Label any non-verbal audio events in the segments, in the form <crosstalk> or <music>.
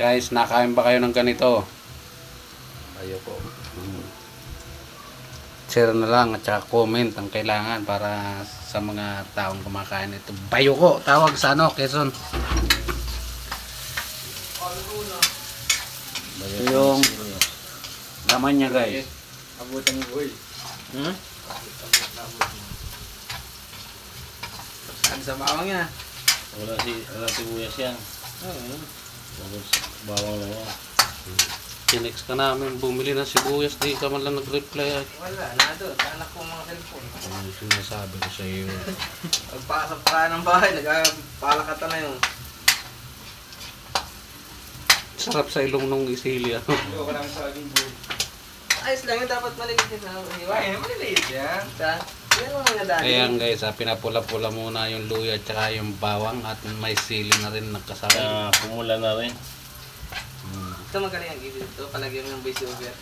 Guys, nakain ba kayo ng ganito? Ayoko. Share na lang at saka comment ang kailangan para sa mga taong kumakain ito. Bayoko, tawag sa ano, Quezon. Ito yung laman niya guys. Abutan mo boy. Hmm? Saan sa bawang niya? Wala si wala si Buyas yan. Oo. Tapos bawang na yan. Tinex ka namin, bumili ng sibuyas, di ka man lang nag-reply. Wala, na doon. Anak ko mga cellphone. Ano yung sinasabi ko sa iyo? Pagpasok ka ng bahay, nagpalakata na yun. Sarap sa ilong nung isili. Ano? Ayoko lang sa aking boy. Ayos lang yun, dapat maliliit yun. Ay, maliliit yan. Dati. Ayan guys, ah, pinapula-pula muna yung luya at saka yung bawang at may sili na rin nagkasama. Kaya kumula na rin. Ito magaling ang gilid ito. Palagyan mo ng voice over. <laughs>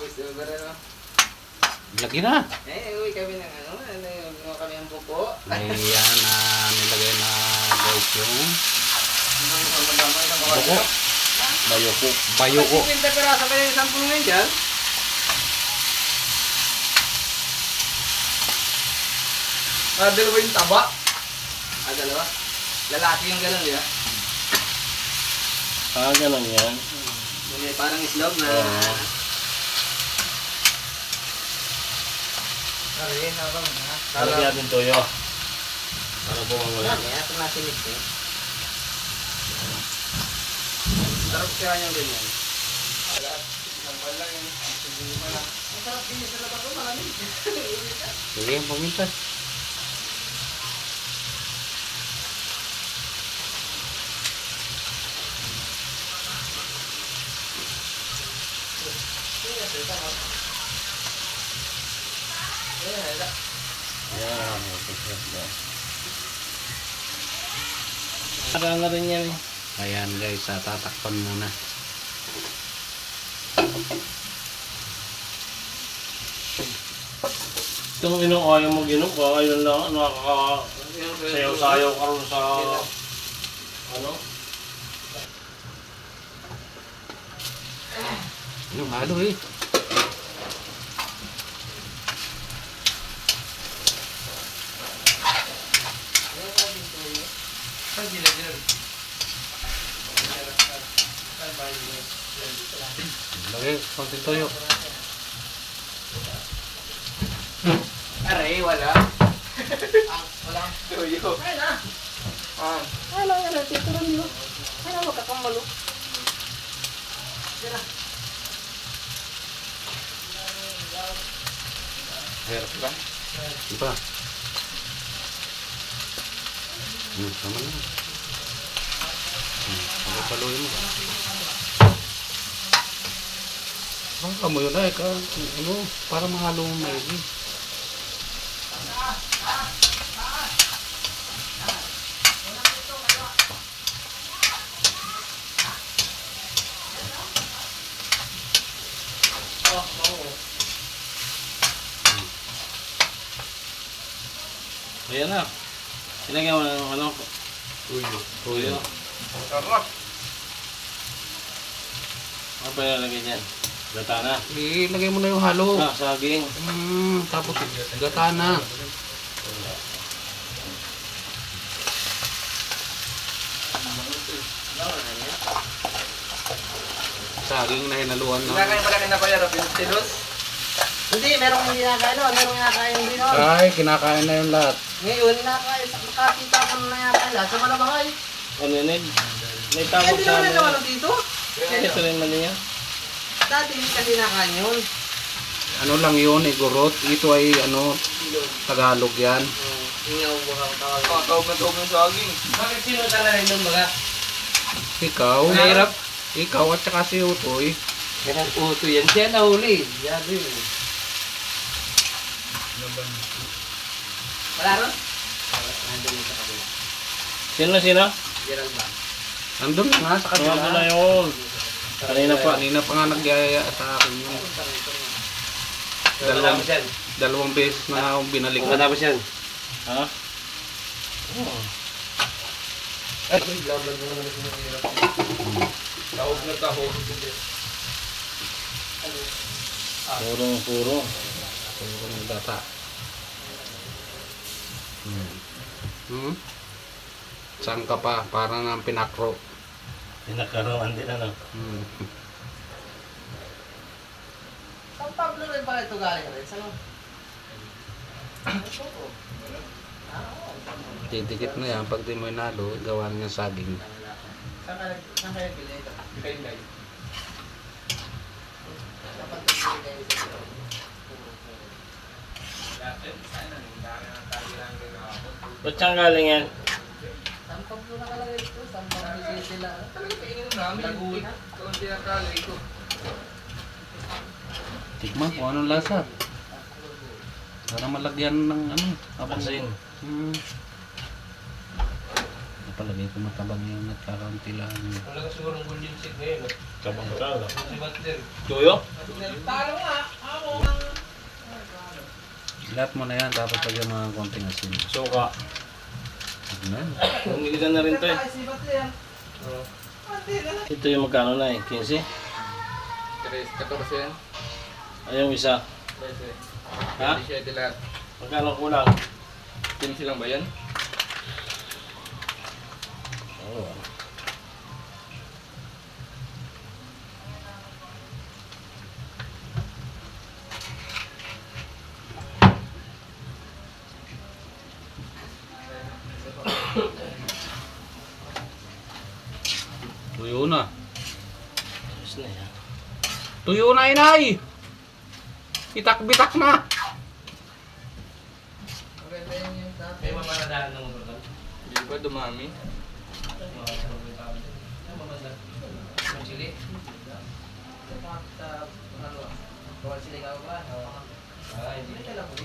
voice over ano? Lagi na. Eh, uwi kami ng ano, ano yung ginawa kami ng buko. Ayan, <laughs> ah, nilagay na guys yung buko. Buko? Bayoko. Bayoko. 50 peraso kayo yung sampung ngayon dyan. Ah, dalawa yung taba. Ah, dalawa? Lalaki yung ganun, di ba? Ah, ganun yan. Yung parang islog na... Oo. Sorry, habang na. Lagyan natin toyo. Para bumawala. Kaya ito nasinig eh. Sarap kaya yung ganyan. Alat, isang lang yun. Ang sarap din sa labas ko, malamig. Sige, pumunta. Yan. Para na rin yan eh. Ayan guys, tatakpan muna. Itong inong mo ginom ka, ayun lang, nakaka... Sayaw-sayaw ka rin sa... Ano? Yung halo eh. Lagay, konting toyo. Aray, wala. ah, wala. Tuyo. Na. Ah. Wala, wala. Tito lang yun. Na, wag ka kang malo. Tira. Hirap ba? Iba. Hmm, tama na. Hmm, palo-paloy mo. Ang kamoy yun ay, ka, ano, para mahalo mo maigi. Ayan na. Ilagyan mo ng ano? Tuyo. Tuyo. Sarap. Ano pa ilalagay dyan? Gata na. Ilagay mo na yung halo. Ah, saging. Hmm, tapos gata na. Saging na hinaluan na. Kinakain pala kin na kuya Robin Tilos? Hindi, merong hindi nakakain. Merong nakakain din. No? Ay, kinakain na yung lahat. Ngayon, nakakain. Nakakita ko na nakakain lahat. Sa malabahay. Ano yun? eh? May tawag sa naman ano. naman dito. Ito rin man niya. Dati hindi kasi nakain yun. Ano lang yun, igorot. Ito ay ano, Tagalog yan. Ingaw buhang tawag. Oh, tawag na tawag ng saging. Bakit sino talaga yun mga? Ikaw, Mahirap. ikaw at saka si Utoy. Yan ang uto yan. Siya nahuli. Yan din. Wala ron? Nandun sa kabila. Sino sino? Gerald ba? Nandun na nga sa Ano na kanila. yun? Kanina pa. Kanina pa nga nagyayaya sa akin yun. Dalawang, dalawang beses na akong binalik. Matapos yan. Ha? Laban mo naman ito ng hirap. Tahog na tahog. Purong puro. Puro ng data. Hmm. Hmm? Saan ka pa? Parang ng pinakro. Pinakaroon din ano. Hmm. <laughs> Saan Pablo rin pala ito galing rin? Saan? Didikit mo yan. Pag di mo inalo, gawa niya saging. Saan ka saan kayo bili ito? Bikayin Dapat bili kayo ito. Ba't saan galing yan? Pablo nakalagay ito? Saan Pablo sila? Talaga kainin namin. Laguit. Kung tinakalagay ko. Tikman kung anong lasa. Para malagyan ng ano. Abang Asin. Hmm. Napalagay ko matabang yung nagkakaunti lang. Wala ka siguro ng golden seed ngayon. Kabang kala. Si Butler. Tuyo? Talo nga. Ako ang... Lahat mo na yan, tapos lagyan mo ng konting asin. Suka. Ano? Humilitan na rin to eh. Oo. Ito yung magkano na eh. 15? Tres, 14 yan. Ay yung isa. Ha? Hindi siya ito lahat. Magkano kulang? 15 lang ba yan? Oo. Tuyo Ayos na yan. Tuyo na, inay! Itak-bitak na! May mamanadahan ng lang. Hindi ba dumami?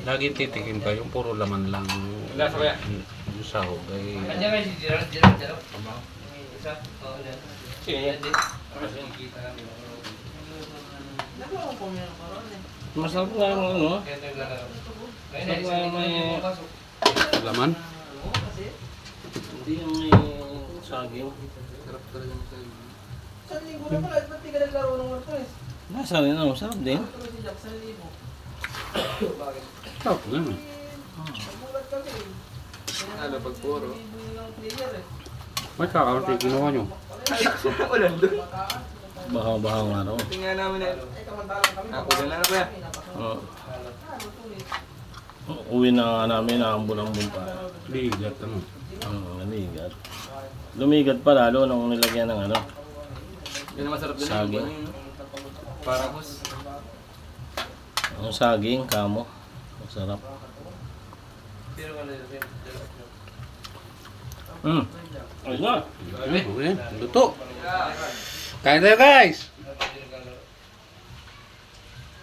Laging titikin pa yung puro laman lang. Lasa ba yan? Yung sahog ay... Kanya may si Gerald, Gerald, Gerald. Isa? Oo, yan. Sige eh. Masarap nga yung ano. Kaya ito yung laro. Ngayon, Sarap eh, nga may- yung pasok. Laman? Hindi yung may saging. Sarap talaga ng sayo. Isang linggo na pala, ba't di ka naglaro ng Martes? Nasa rin ano, masarap din. Sarap na. Nagulat kami. Ano, pag puro? Libo yung lang player eh. May kakaunti ginawa nyo. Ulan doon. Bahaw-bahaw nga raw. Tingnan namin na. Kami. Ako na lang kuya. Oo. Uwi na nga namin, naambul-ambul pa. Ligat ano. Oo, naligat. Lumigat pa lalo nung nilagyan ng ano. Yun ang masarap din. Saging. Parang hus. Ang saging, kamo. Masarap. Pero ano yun? Hmm. Ayun na. Okay, luto. Kain tayo guys!